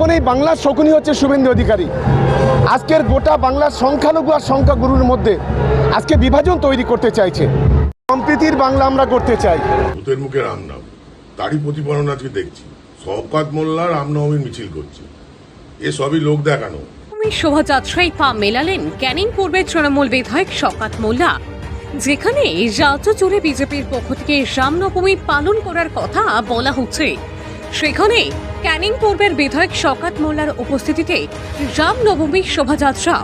তখন এই বাংলার শকুনি হচ্ছে শুভেন্দু অধিকারী। আজকের গোটা বাংলার সংখ্যালঘু আর সংখ্যাগুরুর মধ্যে আজকে বিভাজন তৈরি করতে চাইছে। সম্প্রীতির বাংলা আমরা করতে চাই। ভূতের মুখে রামনাম। তারই প্রতিফলন আজকে দেখছি। শওকাত মোল্লা রামনবমীর মিছিল করছে। এ সবই লোক দেখানো। শোভাযাত্রায় পা মেলালেন। ক্যানিং পূর্বের তৃণমূল বিধায়ক শকাত মোল্লা। যেখানে রাজ্য জুড়ে বিজেপির পক্ষ থেকে রামনবমী পালন করার কথা বলা হচ্ছে। সেখানে ক্যানিং পূর্বের বিধায়ক শকাত মোল্লার উপস্থিতিতে রামনবমীর শোভাযাত্রা।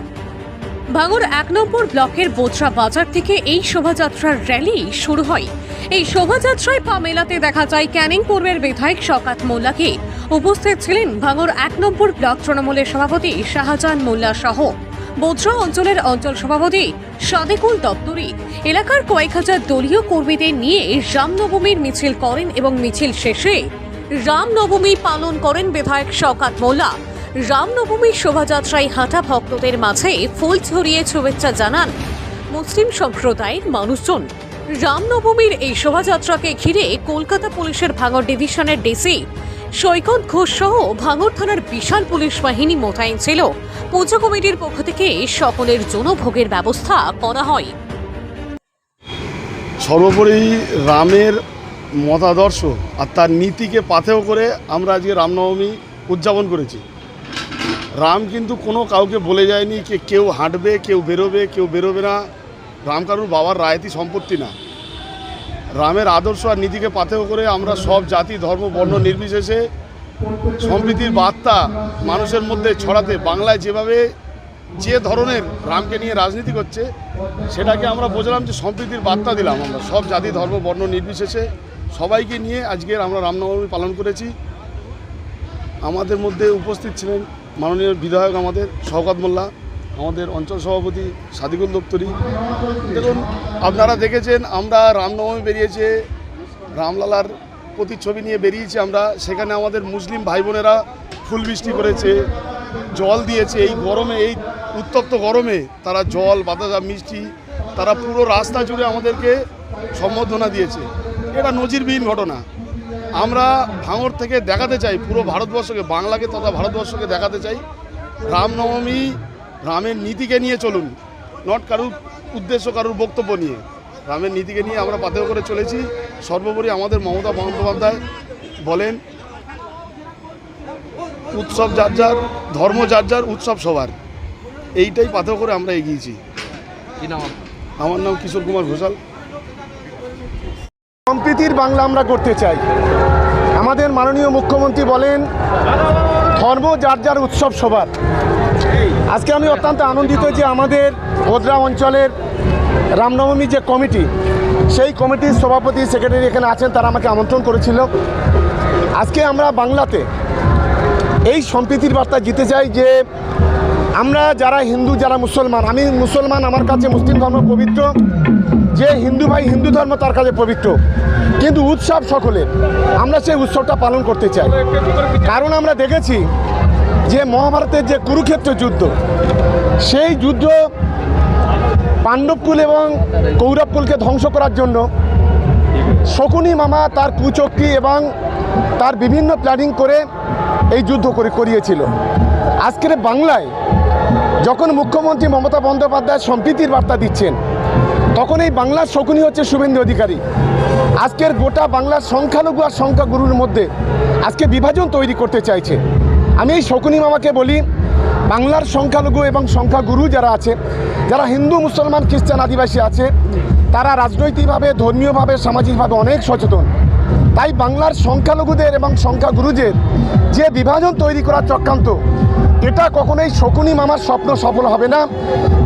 ভাঙর এক নম্বর ব্লকের বোচরা বাজার থেকে এই শোভাযাত্রার র্যালি শুরু হয়। এই শোভাযাত্রায় পা মেলাতে দেখা যায় ক্যানিং পূর্বের বিধায়ক শকাত মোল্লাকে। উপস্থিত ছিলেন ভাঙর এক নম্বর ব্লক তৃণমূলের সভাপতি শাহজাহান মোল্লা সহ। বোচরা অঞ্চলের অঞ্চল সভাপতি সাদেকুল দপ্তরি। এলাকার কয়েক হাজার দলীয় কর্মীদের নিয়ে রামনবমীর মিছিল করেন এবং মিছিল শেষে রামনবমী পালন করেন বিধায়ক শওকাত মোল্লা। রামনবমীর শোভাযাত্রায় হাঁটা ভক্তদের মাঝে ফুল ছড়িয়ে শুভেচ্ছা জানান মুসলিম সম্প্রদায়ের মানুষজন। রামনবমীর এই শোভাযাত্রাকে ঘিরে কলকাতা পুলিশের ভাঙর ডিভিশনের ডিসি সৈকত ঘোষ সহ ভাঙর থানার বিশাল পুলিশ বাহিনী মোতায়েন ছিল। পুজো কমিটির পক্ষ থেকে সকলের জন্য ভোগের ব্যবস্থা করা হয়। সর্বোপরি রামের মতাদর্শ আর তার নীতিকে পাথেয় করে আমরা আজকে রামনবমী উদযাপন করেছি। রাম কিন্তু কোনো কাউকে বলে যায়নি যে কেউ হাঁটবে, কেউ বেরোবে কেউ বেরোবে না। রাম কারুর বাবার রায়তি সম্পত্তি না। রামের আদর্শ আর নীতিকে পাথেয় করে আমরা সব জাতি, ধর্ম, বর্ণ নির্বিশেষে সম্প্রীতির বার্তা মানুষের মধ্যে ছড়াতে বাংলায় যেভাবে যে ধরনের রামকে নিয়ে রাজনীতি করছে, সেটাকে আমরা বোঝালাম যে সম্প্রীতির বার্তা দিলাম আমরা সব জাতি, ধর্ম, বর্ণ নির্বিশেষে। সবাইকে নিয়ে আজকের আমরা রামনবমী পালন করেছি। আমাদের মধ্যে উপস্থিত ছিলেন মাননীয় বিধায়ক আমাদের, শওকত মোল্লা, আমাদের অঞ্চল সভাপতি সাদিকুল দপ্তরি। দেখুন, আপনারা দেখেছেন আমরা রামনবমী বেরিয়েছে, রামলালার প্রতিচ্ছবি নিয়ে বেরিয়েছি আমরা। সেখানে আমাদের মুসলিম ভাই বোনেরা ফুল বৃষ্টি করেছে, জল দিয়েছে। এই গরমে, এই উত্তপ্ত গরমে তারা জল, বাতাসা, মিষ্টি, তারা পুরো রাস্তা জুড়ে আমাদেরকে সম্বর্ধনা দিয়েছে। এটা নজিরবিহীন ঘটনা। আমরা ভাঙর থেকে দেখাতে চাই পুরো ভারতবর্ষকে বাংলাকে তথা ভারতবর্ষকে দেখাতে চাই। রামনবমী রামের নীতিকে নিয়ে চলুন নট কারুর উদ্দেশ্য কারুর বক্তব্য নিয়ে। রামের নীতিকে নিয়ে আমরা পাথেয় করে চলেছি। সর্বোপরি আমাদের মমতা বন্দ্যোপাধ্যায় বলেন উৎসব যার যার ধর্ম যার যার উৎসব সবার। এইটাই পাথেয় করে আমরা এগিয়েছি। আমার নাম কিশোর কুমার ঘোষাল। সম্প্রীতির বাংলা আমরা করতে চাই। আমাদের মাননীয় মুখ্যমন্ত্রী বলেন, ধর্ম যার যার উৎসব সবার। আজকে আমি অত্যন্ত আনন্দিত যে আমাদের ভদ্রা অঞ্চলের রামনবমী যে কমিটি, সেই কমিটির সভাপতি, সেক্রেটারি এখানে আছেন, তারা আমাকে আমন্ত্রণ করেছিল। আজকে আমরা বাংলাতে এই সম্প্রীতির বার্তা জিতে চাই যে, আমরা যারা হিন্দু, যারা মুসলমান, আমি মুসলমান, আমার কাছে মুসলিম ধর্ম পবিত্র। যে হিন্দু ভাই হিন্দু ধর্ম তার কাছে পবিত্র, কিন্তু উৎসব সকলের। আমরা সেই উৎসবটা পালন করতে চাই। কারণ আমরা দেখেছি যে মহাভারতের যে কুরুক্ষেত্র যুদ্ধ, সেই যুদ্ধ পাণ্ডবকুল এবং কৌরবকুলকে ধ্বংস করার জন্য শকুনি মামা তার কুচক্রি এবং তার বিভিন্ন প্ল্যানিং করে এই যুদ্ধ করে করিয়েছিল। আজকের বাংলায় যখন মুখ্যমন্ত্রী মমতা বন্দ্যোপাধ্যায় সম্প্রীতির বার্তা দিচ্ছেন তখন এই বাংলার শকুনি হচ্ছে শুভেন্দু অধিকারী। আজকের গোটা বাংলার সংখ্যালঘু আর সংখ্যাগুরুর মধ্যে আজকে বিভাজন তৈরি করতে চাইছে। আমি এই শকুনি মামাকে বলি, বাংলার সংখ্যালঘু এবং সংখ্যাগুরু যারা আছে, যারা হিন্দু, মুসলমান, খ্রিস্টান আদিবাসী আছে, তারা রাজনৈতিকভাবে, ধর্মীয়ভাবে, সামাজিকভাবে অনেক সচেতন। তাই বাংলার সংখ্যালঘুদের এবং সংখ্যাগুরুদের যে বিভাজন তৈরি করার চক্রান্ত এটা কখনোই শকুনি মামার স্বপ্ন সফল হবে না।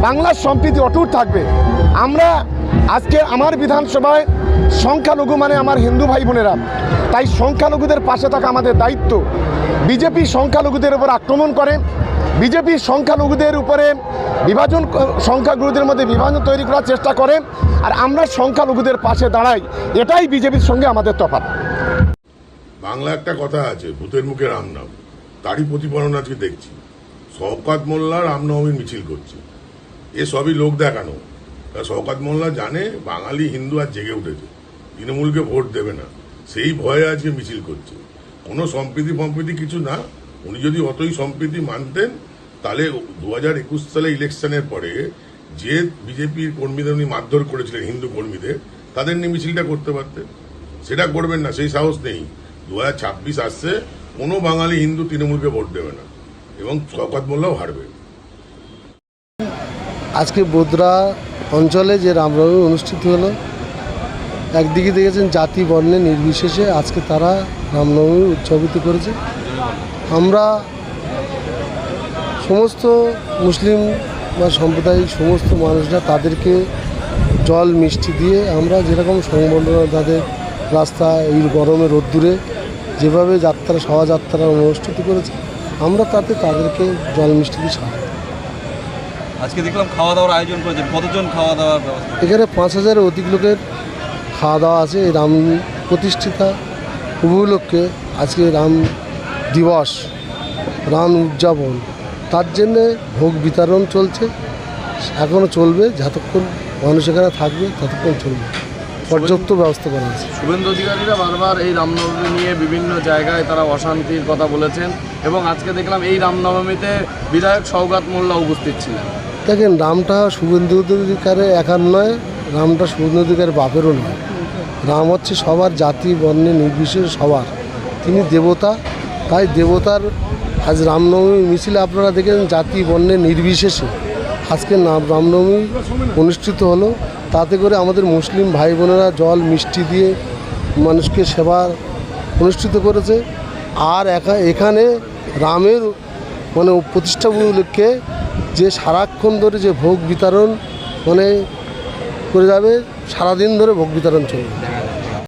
বাংলার সম্প্রীতি অটুট থাকবে। আমরা আজকে আমার বিধানসভায় সংখ্যালঘু মানে আমার হিন্দু ভাই বোনেরা, তাই সংখ্যালঘুদের পাশে থাকা আমাদের দায়িত্ব। বিজেপি সংখ্যালঘুদের উপর আক্রমণ করে। বিজেপি সংখ্যালঘুদের উপরে বিভাজন, সংখ্যাগুরুদের মধ্যে বিভাজন তৈরি করার চেষ্টা করে। আর আমরা সংখ্যালঘুদের পাশে দাঁড়াই। এটাই বিজেপির সঙ্গে আমাদের তফাৎ। বাংলা একটা কথা আছে, ভূতের মুখে রামনাম। তারই প্রতিফলন আজকে দেখছি। শওকাত মোল্লা রামনবমীর মিছিল করছে। এ সবই লোক দেখানো। শওকাত মোল্লা জানে বাঙালি, হিন্দু আর জেগে উঠেছে। তৃণমূলকে ভোট দেবে না। সেই ভয়ে আজকে মিছিল করছে। কোনো সম্প্রীতি ফম্প্রীতি কিছু না। উনি যদি অতই সম্প্রীতি মানতেন, তাহলে দু হাজার একুশ সালে ইলেকশনের পরে যে বিজেপির কর্মীদের উনি মারধর করেছিলেন, হিন্দু কর্মীদের, তাদের নিয়ে মিছিলটা করতে পারতেন। সেটা করবেন না, সেই সাহস নেই। দু হাজার ছাব্বিশ আসছে কোনো বাঙালি হিন্দু তৃণমূলকে ভোট দেবে না। এবং শওকত মোল্লাও হারবে। আজকে বোদরা অঞ্চলে যে রামনবমী অনুষ্ঠিত হলো, একদিকে দেখেছেন জাতি বর্ণে নির্বিশেষে আজকে তারা রামনবমী উদযাপিত করেছে। আমরা সমস্ত মুসলিম বা সাম্প্রদায়িক সমস্ত মানুষরা তাদেরকে জল মিষ্টি দিয়ে আমরা যেরকম সংবর্ধনা তাদের রাস্তা এই গরমে রোদ্দুরে যেভাবে যাত্রা শোভাযাত্রা অনুষ্ঠিত করেছে আমরা তাতে তাদেরকে জল মিষ্টি দিয়ে সাহায্য আজকে দেখলাম খাওয়া দাওয়ার আয়োজন করেছেন কতজন খাওয়া দাওয়ার ব্যবস্থা? এখানে পাঁচ হাজারের অধিক লোকের খাওয়া দাওয়া আছে। এই রাম প্রতিষ্ঠিতা উপলক্ষে আজকে রাম দিবস রাম উদযাপন। তার জন্যে ভোগ বিতরণ চলছে। এখনও চলবে যতক্ষণ মানুষ এখানে থাকবে ততক্ষণ চলবে। পর্যাপ্ত ব্যবস্থা করা আছে। শুভেন্দু অধিকারীরা বারবার এই রামনবমী নিয়ে বিভিন্ন জায়গায় তারা অশান্তির কথা বলেছেন এবং আজকে দেখলাম এই রামনবমীতে বিধায়ক সৌগাত মোল্লা উপস্থিত ছিলেন। দেখেন রামটা শুভেন্দু অধিকারের একার নয় রামটা শুভেন্দু অধিকারের বাপেরও নয়। রাম হচ্ছে সবার জাতি বর্ণে নির্বিশেষে সবার। তিনি দেবতা তাই দেবতার আজ রামনবমী মিছিলে আপনারা দেখেন জাতি বর্ণে নির্বিশেষে। আজকে নাম রামনবমী অনুষ্ঠিত হলো। তাতে করে আমাদের মুসলিম ভাই বোনেরা জল, মিষ্টি দিয়ে মানুষকে সেবা অনুষ্ঠিত করেছে। আর একা, এখানে রামের মানে প্রতিষ্ঠা উপলক্ষে যে সারাক্ষণ ধরে যে ভোগ বিতরণ মানে করে যাবে, সারাদিন ধরে ভোগ বিতরণ চলবে।